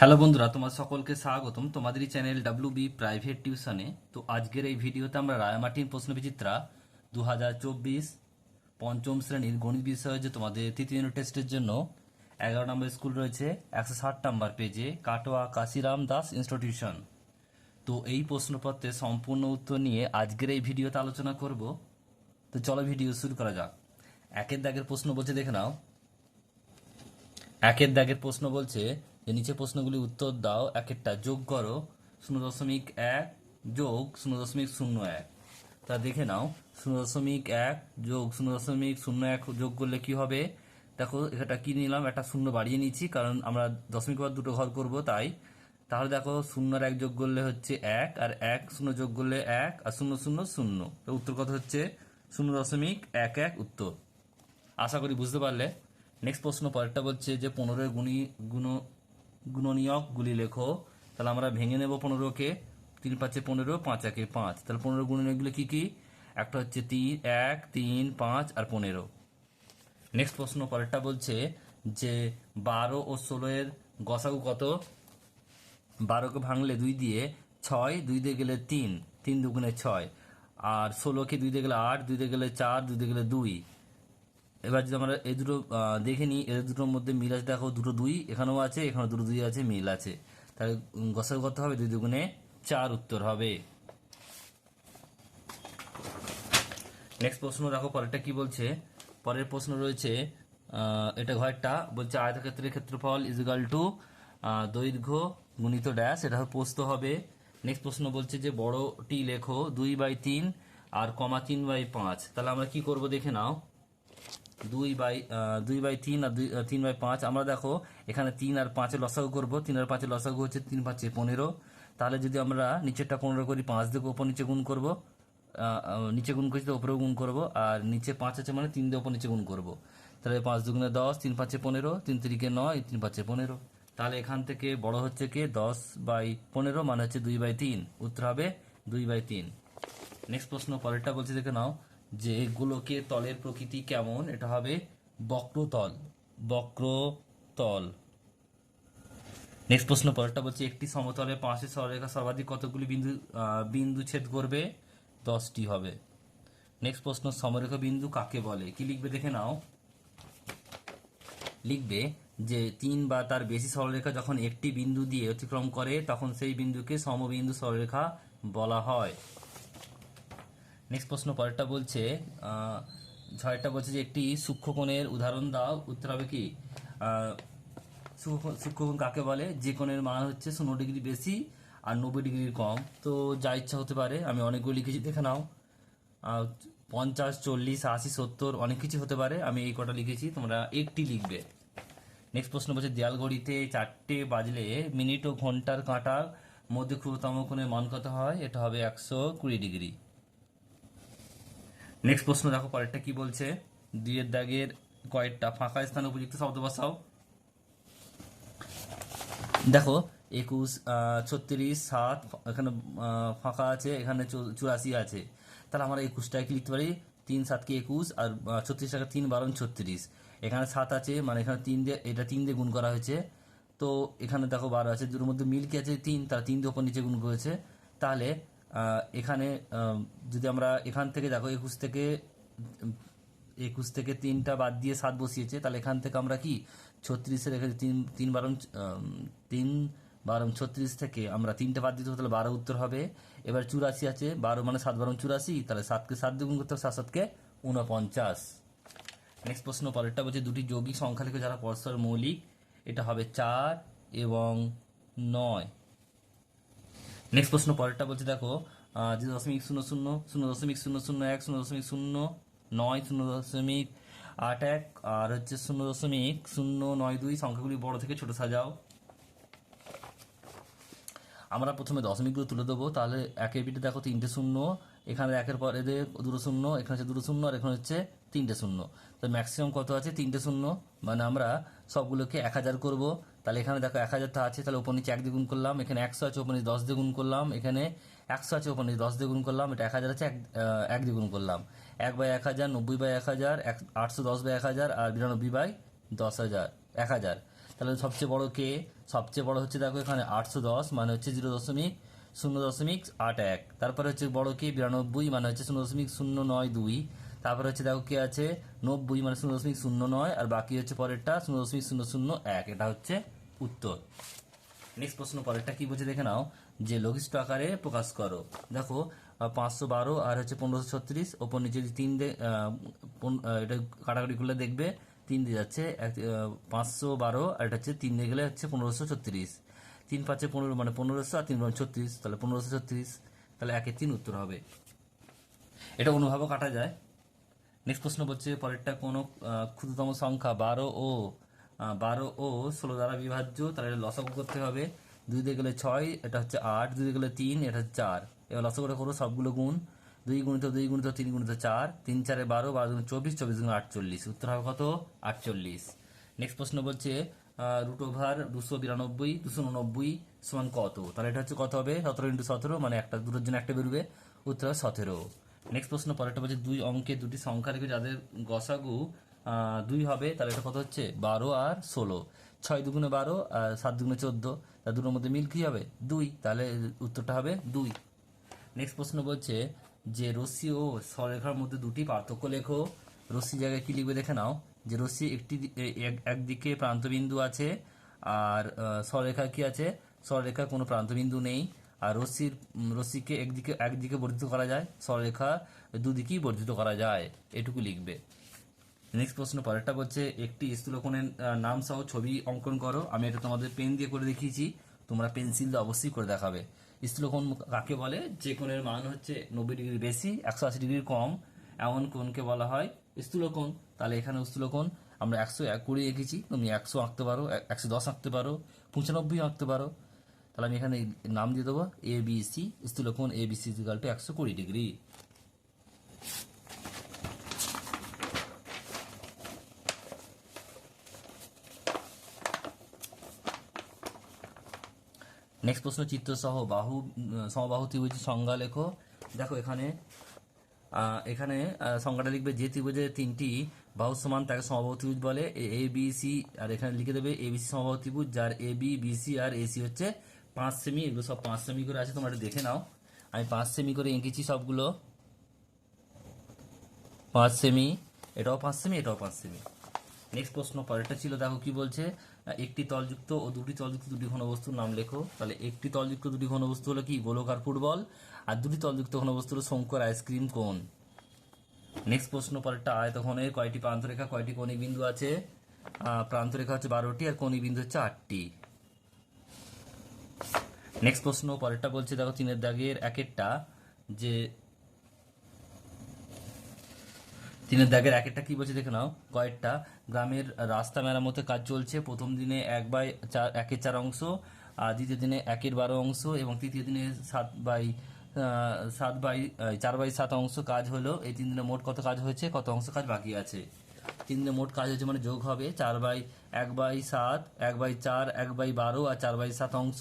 Hello বন্ধুরা তোমার সকলকে স্বাগতম। তোমাদেরই চ্যানেল ডাব্লিউ বি প্রাইভেট টিউশনে তো আজকের এই ভিডিওতে আমরা রায়ামাটিন প্রশ্ন বিচিত্রা দু হাজার চব্বিশ পঞ্চম শ্রেণির গণিত বিষয়ে যে তোমাদের তৃতীয় ইউনিট টেস্টের জন্য এগারো নম্বর স্কুল রয়েছে, একশো ষাট নম্বর পেজে কাটোয়া কাশিরাম দাস ইনস্টিটিউশন তো এই প্রশ্নপত্রের সম্পূর্ণ উত্তর নিয়ে আজকের এই ভিডিওতে আলোচনা করব। তো চলো ভিডিও শুরু করা যাক। একের দাগের প্রশ্ন বলছে, দেখে নাও। একের দাগের প্রশ্ন বলছে যে নিচে প্রশ্নগুলি উত্তর দাও, এক একটা। যোগ করো, শূন্য দশমিক এক যোগ শূন্য দশমিক শূন্য এক। তা দেখে নাও, শূন্য দশমিক এক যোগ শূন্য দশমিক শূন্য এক যোগ করলে কি হবে? দেখো এটা কি নিলাম? একটা শূন্য বাড়িয়ে নিচ্ছি, কারণ আমরা দশমিক পর দুটো ঘর করব, তাই। তাহলে দেখো শূন্য আর এক যোগ করলে হচ্ছে এক, আর এক শূন্য যোগ করলে এক, আর শূন্য শূন্য শূন্য। উত্তর কথা হচ্ছে? শূন্য দশমিক এক এক উত্তর। আশা করি বুঝতে পারলে। নেক্সট প্রশ্ন পরেরটা বলছে যে পনেরোর গুণী গুণ গুণনীয়কগুলি লেখো। তাহলে আমরা ভেঙে নেব পনেরোকে। তিন পাঁচে পনেরো, পাঁচ একে পাঁচ। তাহলে পনেরো গুণনীয়কগুলি কি কি? একটা হচ্ছে তিন এক, তিন, পাঁচ আর পনেরো। নেক্সট প্রশ্ন পরেরটা বলছে যে বারো ও ষোলো এর গসাগু কত? বারোকে ভাঙলে দুই দিয়ে ছয়, দুই দিয়ে গেলে তিন তিন দুগুণে ছয়। আর ষোলোকে দুই দিয়ে গেলে আট, দুই দিয়ে গেলে চার, দুই দিয়ে গেলে দুই। এবার যদি আমরা এই দুটো দেখে নিই এর দুটোর মধ্যে মিল আছে, দেখো দুটো দুই, এখানেও আছে এখানে দুটো দুই আছে, মিল আছে। তাহলে গসাগু করতে হবে, দুই দুগুণে চার উত্তর হবে। নেক্সট প্রশ্ন, দেখো পরেরটা কি বলছে? পরের প্রশ্ন রয়েছে এটা ঘরটা, বলছে আয়তক্ষেত্রের ক্ষেত্রফল ইজিক্যাল টু দৈর্ঘ্য গুণিত ড্যাশ এটা পোস্ত হবে। নেক্সট প্রশ্ন বলছে যে বড়টি লেখো দুই বাই তিন আর কমা তিন বাই পাঁচ। তাহলে আমরা কি করব দেখে নাও। দুই বাই দুই বাই তিন আর দুই তিন বাই পাঁচ। আমরা দেখো, এখানে তিন আর পাঁচের লসাগু করব। তিন আর পাঁচের লসাগু হচ্ছে তিন পাঁচে পনেরো। তাহলে যদি আমরা নিচেরটা পনেরো করি, পাঁচ দিয়ে ওপর নিচে গুণ করব। নিচে গুণ করছি তো ওপরেও গুণ করব। আর নিচে পাঁচ আছে মানে তিন দিয়ে ওপর নিচে গুণ করব। তাহলে পাঁচ দুগুণে দশ, তিন পাঁচে পনেরো, তিন তিরিকে নয়, তিন পাঁচে পনেরো। তাহলে এখান থেকে বড় হচ্ছে কি? দশ বাই পনেরো মানে হচ্ছে দুই বাই তিন। উত্তর হবে দুই বাই তিন। নেক্সট প্রশ্ন, পরেরটা বলছে দেখে নাও। যে গোলকের তলের প্রকৃতি কেমন? এটা হবে বক্রতল। বক্রতল। নেক্সট প্রশ্ন পরেরটা বলছে, একটি সমতলে পাশে সরলরেখা সর্বাধিক কতগুলি বিন্দু বিন্দু ছেদ করবে? দশটি হবে। নেক্সট প্রশ্ন, সমরেখা বিন্দু কাকে বলে? কি লিখবে দেখে নাও। লিখবে যে তিন বা তার বেশি সরলরেখা যখন একটি বিন্দু দিয়ে অতিক্রম করে, তখন সেই বিন্দুকে সমবিন্দু সরলরেখা বলা হয়। নেক্সট প্রশ্ন, পরেরটা বলছে ছয়টা বলছে যে একটি সূক্ষ্মকোণের উদাহরণ দাও, উত্তর হবে কি? সূক্ষ্মকোণ কাকে বলে? যে কোণের মান হচ্ছে শূন্য ডিগ্রি বেশি আর নব্বই ডিগ্রির কম। তো যা ইচ্ছা হতে পারে, আমি অনেকগুলো লিখেছি, দেখে নাও। পঞ্চাশ, চল্লিশ, আশি, সত্তর, অনেক কিছু হতে পারে, আমি এই কটা লিখেছি, তোমরা একটি লিখবে। নেক্সট প্রশ্ন বলছে, দেয়াল ঘড়িতে চারটে বাজলে মিনিট ও ঘণ্টার কাঁটার মধ্যে ক্ষুদ্রতম কোণের মান কত হয়? এটা হবে একশো কুড়ি ডিগ্রি। নেক্সট প্রশ্ন দেখো, পরেরটা কি বলছে? দুইয়ের দাগের কয়েকটা ফাঁকা স্থানে উপযুক্ত শব্দ বসাও। দেখো, একুশ ছত্রিশ, সাত এখানে ফাঁকা আছে, এখানে চুরাশি আছে। তাহলে আমরা একুশটাকে লিখতে পারি? তিন সাতকে একুশ আর ছত্রিশ টাকা তিন বারো, ছত্রিশ। এখানে সাত আছে মানে এখানে তিন দিয়ে, এটা তিন দিয়ে গুণ করা হয়েছে। তো এখানে দেখো বারো আছে, দুটোর মধ্যে মিল কি আছে? তিন তারা তিন দিয়ে ওপর নিচে গুণ করেছে। তাহলে এখানে যদি আমরা এখান থেকে দেখো একুশ থেকে একুশ থেকে তিনটা বাদ দিয়ে সাত বসিয়েছে তাহলে এখান থেকে আমরা কি? ছত্রিশে রেখে তিন তিন আম, তিন বারম ছত্রিশ থেকে আমরা তিনটা বাদ দিতে তাহলে বারো উত্তর হবে। এবার চুরাশি আছে বারো মানে সাত বারম চুরাশি তাহলে সাতকে সাত দিয়ে গুণ করতে হবে সাত সাতকে উনপঞ্চাশ নেক্সট প্রশ্ন পরেরটা বলছে দুটি যৌগিক সংখ্যা লিখে যারা পরস্পর মৌলিক এটা হবে চার এবং নয়। নেক্সট প্রশ্ন পরেরটা বলছে, দেখো যে দশমিক শূন্য শূন্য শূন্য দশমিক শূন্য শূন্য এক, শূন্য দশমিক শূন্য নয়, শূন্য দশমিক আট এক, আর হচ্ছে শূন্য দশমিক শূন্য নয় দুই, সংখ্যাগুলি বড় থেকে ছোট সাজাও। আমরা প্রথমে দশমিকগুলো তুলে দেবো, তাহলে একের পিঠে দেখো তিনটে শূন্য, এখানে একের পর এদের দুটো শূন্য, এখানে হচ্ছে দুটো শূন্য, আর এখানে হচ্ছে তিনটে শূন্য। তো ম্যাক্সিমাম কত আছে? তিনটে শূন্য মানে আমরা সবগুলোকে এক হাজার করব। তাহলে এখানে দেখো এক হাজারটা আছে, তাহলে ওপর নিচে এক দিয়ে গুণ করলাম, এখানে একশো আছে ওপর নিচে দশ দিয়ে গুণ করলাম, এখানে একশো আছে ওপর নিচে দশ দিয়ে গুণ করলাম, এটা এক হাজার আছে, এক এক দিয়ে গুণ করলাম। এক বাই এক হাজার, নব্বই বাই এক হাজার, এক, আটশো দশ বাই এক হাজার, আর বিরানব্বই বাই দশ হাজার, এক হাজার। তাহলে সবচেয়ে বড় কে? সবচেয়ে বড় হচ্ছে দেখো এখানে আটশো দশ মানে হচ্ছে জিরো দশমিক শূন্য দশমিক আট এক। তারপরে হচ্ছে বড় কে? বিরানব্বই মানে হচ্ছে শূন্য দশমিক শূন্য নয় দুই। তারপরে হচ্ছে দেখো কে আছে? নব্বই মানে শূন্য দশমিক শূন্য নয়, আর বাকি হচ্ছে পরেরটা শূন্য দশমিক শূন্য শূন্য এক। এটা হচ্ছে উত্তর। নেক্সট প্রশ্ন পরেরটা কি বলছে দেখে নাও? যে লঘিষ্ঠ আকারে প্রকাশ করো। দেখো পাঁচশো বারো আর হচ্ছে পনেরোশো ছত্রিশ, ওপর নিচে তিন এটা কাটাকাটি করলে দেখবে তিন দিয়ে যাচ্ছে পাঁচশো বারো আর এটা হচ্ছে তিন দিয়ে গেলে হচ্ছে পনেরোশো ছত্রিশ। তিন পাঁচে পনেরো মানে পনেরোশো আর তিন ছত্রিশ, তাহলে পনেরোশো ছত্রিশ, তাহলে একে তিন উত্তর হবে। এটা অনুভাবও কাটা যায়। নেক্সট প্রশ্ন বলছে পরেরটা কোনো ক্ষুদ্রতম সংখ্যা বারো ও বারো ও ষোলো দ্বারা বিভাজ্য, তাহলে এটা লসাগু করতে হবে। দুই দিয়ে গেলে ছয়, এটা হচ্ছে আট। দুই দিয়ে গেলে তিন, এটা হচ্ছে চার। এবার লসাগুটা করো সবগুলো গুণ। দুই গুণিত দুই গুণিত তিন গুণিত চার। তিন চারে বারো বারো দুগুণ চব্বিশ চব্বিশ গুণ আটচল্লিশ। উত্তর হবে কত? আটচল্লিশ। নেক্সট প্রশ্ন বলছে রুট ওভার দুশো বিরানব্বই, দুশো উননব্বই সমান কত? তাহলে এটা হচ্ছে কত হবে? সতেরো ইন্টু সতেরো মানে একটা দুটোর জন্য একটা বেরোবে। উত্তর হবে সতেরো। নেক্সট প্রশ্ন, পরেরটা বলছে দুই অঙ্কে দুটি সংখ্যা রেখে যাদের গসাগু দুই হবে, তাহলে এটা কত হচ্ছে? বারো আর ষোলো। ছয় দুগুণে বারো আর সাত দুগুণে চোদ্দ। তার দুটোর মধ্যে মিল কী হবে? দুই। তাহলে উত্তরটা হবে দুই। নেক্সট প্রশ্ন বলছে যে রশ্মি ও স্বরেখার মধ্যে দুটি পার্থক্য লেখো। রশ্মি জায়গায় কী লিখবে দেখে নাও। যে রশ্মি একটি এক- একদিকে প্রান্তবিন্দু আছে আর স্বরেখা কি আছে? সররেখার কোনো প্রান্তবিন্দু নেই। আর রশ্মির রশ্মিকে একদিকে একদিকে বর্ধিত করা যায়। সররেখা দুদিকেই বর্ধিত করা যায়। এটুকু লিখবে। নেক্সট প্রশ্ন, পরেরটা বলছে, একটি স্থূলকোণের নাম সহ ছবি অঙ্কন করো। আমি এটা তোমাদের পেন দিয়ে করে দেখিয়েছি। তোমরা পেন্সিল দিয়ে অবশ্যই করে দেখাবে। স্থূলকোণ কাকে বলে? যে কোণের মান হচ্ছে নব্বই ডিগ্রি বেশি, একশো আশি ডিগ্রি কম। এমন কোণকে বলা হয় স্থূলকোণ। তাহলে এখানে স্থূলকোণ। আমরা একশো এক কুড়ি এঁকেছি। তুমি একশো আঁকতে পারো একশো দশ আঁকতে পারো, পঁচানব্বই আঁকতে পারো। তাহলে আমি এখানে নাম দিয়ে দেবো এ বি সি স্থূলকোণ এ বি সি একশো কুড়ি ডিগ্রি। নেক্সট প্রশ্ন, চিত্র সহ বাহু সমবাহু ত্রিভুজের সংজ্ঞা লেখো। দেখো এখানে এখানে সংজ্ঞাটা লিখবে, যে ত্রিভুজের তিনটি বাহু সমান তাকে সমবাহু ত্রিভুজ বলে। এ বি, সি, আর এখানে লিখে দেবে, এ, বি, সি সমবাহু ত্রিভুজ, যার এ, বি বি, সি, আর এ, সি হচ্ছে পাঁচ সেমি। এগুলো সব পাঁচ সেমি করে আছে, তোমরা দেখে নাও। আমি পাঁচ সেমি করে এঁকেছি সবগুলো। পাঁচ সেমি, এটাও পাঁচ সেমি, এটাও পাঁচ সেমি। নেক্সট প্রশ্ন, পরেরটা ছিল, দেখো কি বলছে? একটি তলযুক্ত ও দুটি তলযুক্ত দুটি ঘনবস্তুর নাম লেখো। তাহলে একটি তলযুক্ত দুটি ঘনবস্তু হলো কি? গোলকার ফুটবল। আর দুটি তলযুক্ত ঘনবস্তু হলো শঙ্কর আইসক্রিম কোন? নেক্সট প্রশ্ন, পরেরটা আয়তঘনের কয়টি প্রান্তরেখা, কয়টি কণিক বিন্দু আছে প্রান্তরেখা হচ্ছে বারোটি আর কণিক বিন্দু হচ্ছে আটটি। নেক্সট প্রশ্ন, পরেরটা বলছে, দেখো তিনের দাগের একেরটা, যে তিনের দাগের এক একটা কি বলছে দেখে নাও। কয়েকটা। গ্রামের রাস্তা মেরামতের কাজ চলছে। প্রথম দিনে এক বাই চার, একের চার অংশ, আর দ্বিতীয় দিনে একের বারো অংশ এবং তৃতীয় দিনে সাত বাই সাত বাই চার বাই সাত অংশ কাজ হলো। এই তিন দিনে মোট কত কাজ হয়েছে? কত অংশ কাজ বাকি আছে? তিন দিনে মোট কাজ হয়েছে মানে যোগ হবে চার বাই, এক বাই সাত, এক বাই চার, এক বাই বারো, আর চার বাই সাত অংশ।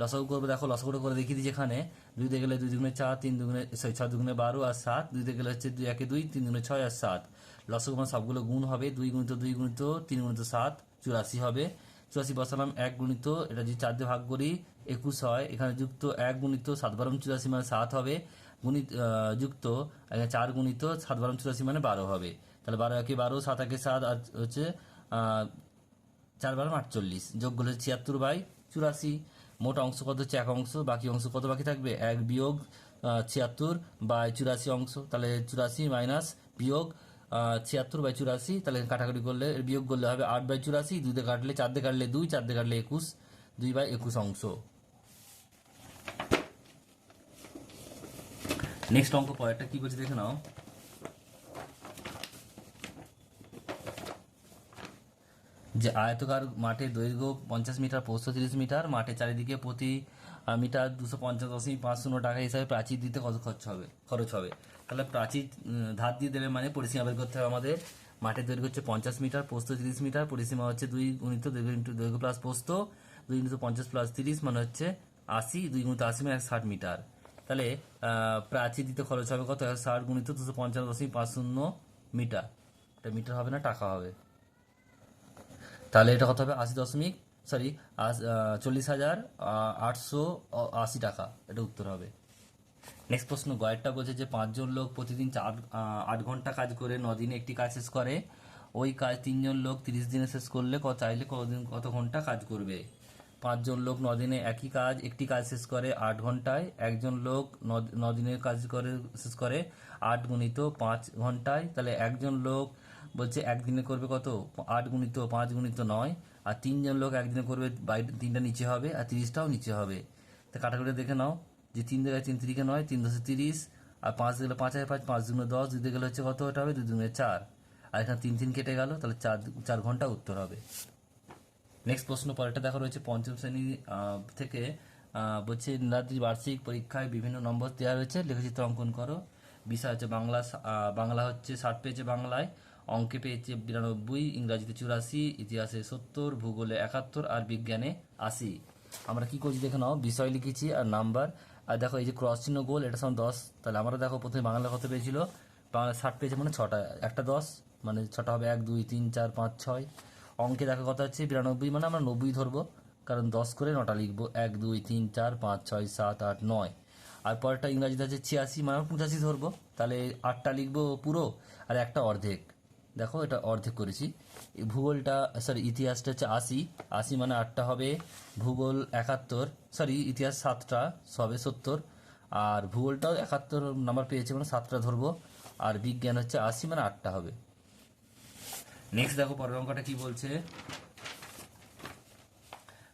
লসাগু করবে, দেখো লসাগুটা করে দেখিয়ে দিচ্ছি এখানে। দুই দিয়ে গেলে দুই দুগুণে চার, তিন দুগুণে সরি ছয় দুগুণে বারো আর সাত। দুই গেলে হচ্ছে দুই, একে দুই, তিন দুগুণে ছয় আর সাত। লসাগু মানে সবগুলো গুণ হবে, দুই গুণিত দুই গুণিত তিন গুণিত সাত, চুরাশি হবে। চুরাশি বসালাম এক গুণিত, এটা যদি চার দিয়ে ভাগ করি, একুশ হয়। এখানে যুক্ত এক গুণিত, সাত বারম চুরাশি মানে সাত হবে। গুণিত যুক্ত, এখানে চার গুণিত, সাত বারম চুরাশি মানে বারো হবে। তাহলে বারো একে বারো, সাত একে সাত, আর হচ্ছে চার বারো আটচল্লিশ। যোগ করলে ছিয়াত্তর বাই চুরাশি। মোট অংশ কত? হচ্ছে এক অংশ। বাকি অংশ কত বাকি থাকবে? এক বিয়োগ ছিয়াত্তর বাই চুরাশি অংশ। তাহলে চুরাশি মাইনাস বিয়োগ ছিয়াত্তর বাই চুরাশি, তাহলে কাটাকাটি করলে, বিয়োগ করলে হবে আট বাই চুরাশি, দুই কাটলে চার দিয়ে কাটলে দুই, চার দিয়ে কাটলে একুশ, দুই বাই একুশ অংশ। নেক্সট অঙ্ক পরেরটা কী বলছে দেখে নাও। যে আয়তকার মাঠের দৈর্ঘ্য পঞ্চাশ মিটার প্রস্থ তিরিশ মিটার, মাঠের চারিদিকে প্রতি মিটার দুশো পঞ্চাশ দশমিক পাঁচ শূন্য টাকা হিসাবে প্রাচীর দিতে কত খরচ হবে খরচ হবে। তাহলে প্রাচীর ধার দিয়ে দেবে মানে পরিসীমা বের করতে হবে আমাদের। মাঠের দৈর্ঘ্য হচ্ছে পঞ্চাশ মিটার প্রস্থ তিরিশ মিটার, পরিসীমা হচ্ছে দুই গুণিত দৈর্ঘ্য ইন্টু দৈর্ঘ্য প্লাস প্রস্থ দুই গুণিত পঞ্চাশ প্লাস তিরিশ মানে হচ্ছে আশি, দুই গুণিত আশি মানে ষাট মিটার। তাহলে প্রাচীর দিতে খরচ হবে কত? ষাট গুণিত দুশো পঞ্চান্ন দশমিক পাঁচ শূন্য মিটার। এটা মিটার হবে না, টাকা হবে। তাহলে এটা কত হবে? আশি দশমিক সরি চল্লিশ হাজার আটশো আশি টাকা। এটা উত্তর হবে। নেক্সট প্রশ্ন, গয়েরটা বলছে যে পাঁচজন লোক প্রতিদিন চার আট ঘণ্টা কাজ করে দিনে একটি কাজ শেষ করে। ওই কাজ তিনজন লোক তিরিশ দিনে শেষ করলে ক চাইলে কতদিন, কত ঘণ্টা কাজ করবে? পাঁচজন লোক দিনে একই কাজ, একটি কাজ শেষ করে আট ঘন্টায়। একজন লোক দিনের কাজ করে, শেষ করে আট গুণিত পাঁচ ঘন্টায়। তাহলে একজন লোক বলছে, একদিনে করবে কত? আট গুণিত পাঁচ গুণিত নয়। আর তিনজন লোক একদিনে করবে বাইরে তিনটা নিচে হবে আর তিরিশটাও নিচে হবে। তা কাটাকুটি দেখে নাও, যে তিন জায়গায় তিন তিরিকে নয়, তিন দশে তিরিশ, আর পাঁচ গেলে পাঁচ হাজার পাঁচ পাঁচ দুগুণে দশ, দুই গেলে হচ্ছে কত ওটা হবে? দুই দুগুণে চার। আর এখানে তিন তিন কেটে গেল, তাহলে চার চার ঘণ্টা উত্তর হবে। নেক্সট প্রশ্ন পরেরটা দেখা রয়েছে, পঞ্চম শ্রেণি থেকে বলছে নীলাদ্রি বার্ষিক পরীক্ষায় বিভিন্ন নম্বর দেওয়া রয়েছে লেখচিত্র অঙ্কন করো। বিষয় হচ্ছে বাংলা বাংলা হচ্ছে, ষাট পেয়েছে বাংলায়। অঙ্কে পেয়েছে বিরানব্বই, ইংরাজিতে চুরাশি, ইতিহাসে সত্তর, ভূগোলে একাত্তর আর বিজ্ঞানে আশি। আমরা কি করছি দেখে নাও, বিষয় লিখেছি আর নাম্বার। আর দেখো এই যে ক্রস চিহ্ন গোল, এটা সমান দশ। তাহলে আমরা দেখো প্রথমে বাংলা কত পেয়েছিল? বাংলা ষাট পেয়েছে মানে ছটা, একটা দশ মানে ছটা হবে এক, দুই, তিন, চার, পাঁচ, ছয়। অঙ্কে দেখা কথা হচ্ছে বিরানব্বই মানে আমরা নব্বই ধরবো, কারণ দশ করে নটা লিখব, এক, দুই, তিন, চার, পাঁচ, ছয়, সাত, আট, নয়। আর পরেরটা ইংরাজিতে আছে ছিয়াশি মানে পঁচাশি ধরবো, তাহলে আটটা লিখব পুরো, আর একটা অর্ধেক। দেখো এটা অর্ধেক করেছি। ভূগোলটা সরি ইতিহাসটা হচ্ছে আশি। আশি মানে আটটা হবে ভূগোল একাত্তর। সরি ইতিহাস সাতটা সবে সত্তর। আর ভূগোলটাও একাত্তর নাম্বার পেয়েছে মানে সাতটা ধরবো। আর বিজ্ঞান হচ্ছে আশি মানে আটটা হবে। নেক্সট দেখো পরের অঙ্কটা কি বলছে?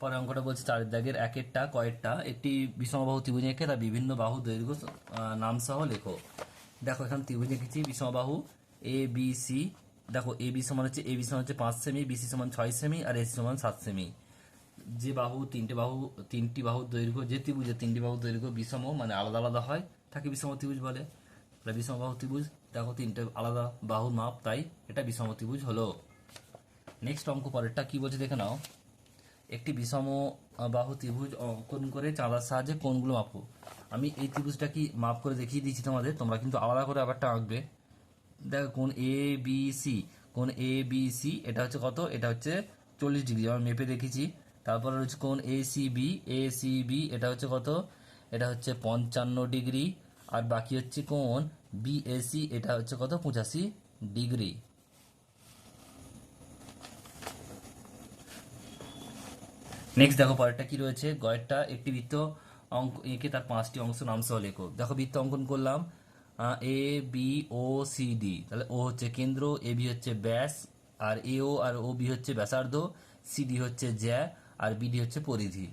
পরের অঙ্কটা বলছে চারের দাগের একেরটা কয়েকটা একটি বিষমবাহু ত্রিভুজ এঁকে তার বিভিন্ন বাহু দৈর্ঘ্য আহ, নাম সহ লেখো। দেখো এখানে ত্রিভুজ এঁকেছি বিষমবাহু এ বি সি দেখো এ বি সমান হচ্ছে এ বি সমান হচ্ছে পাঁচ সেমি বিসি সমান ছয় সেমি আর এসি সমান সাত সেমি যে বাহু, তিনটে বাহু, তিনটি বাহুর দৈর্ঘ্য, যে ত্রিভুজের তিনটি বাহুর দৈর্ঘ্য বিষম মানে আলাদা আলাদা হয়, তাকে বিষম ত্রিভুজ বলে। বিষম বাহু ত্রিভুজ, দেখো তিনটে আলাদা বাহুর মাপ, তাই এটা বিষম ত্রিভুজ হলো। নেক্সট অঙ্ক পরেরটা কি বলছে দেখে নাও। একটি বিষম বাহু ত্রিভুজ অঙ্কন করে চাঁদার সাহায্যে কোনগুলো মাপো। আমি এই ত্রিভুজটা কি মাপ করে দেখিয়ে দিয়েছি তোমাদের, তোমরা কিন্তু আলাদা করে আবারটা আঁকবে। দেখো কোন এ বি সি কোন এ বি সি এটা হচ্ছে কত? এটা হচ্ছে চল্লিশ ডিগ্রি। আমি মেপে দেখেছি। তারপরে রয়েছে কোন A C B A C B এটা হচ্ছে কত? এটা হচ্ছে পঞ্চান্ন ডিগ্রি। আর বাকি হচ্ছে কোন? বিএসি এটা হচ্ছে কত? পঁচাশি ডিগ্রি। নেক্সট দেখো, পরেরটা কি রয়েছে? গয়েরটা একটি বৃত্ত অঙ্ক, এঁকে তার পাঁচটি অংশ নাম সহ লেখো। দেখো বৃত্ত অঙ্কন করলাম। A, B, O, C, D. তাহলে ও হচ্ছে কেন্দ্র, এ, বি হচ্ছে ব্যাস, আর এ, ও, আর ও, বি হচ্ছে ব্যাসার্ধ, সি, ডি হচ্ছে জ্যা, আর বিডি হচ্ছে পরিধি।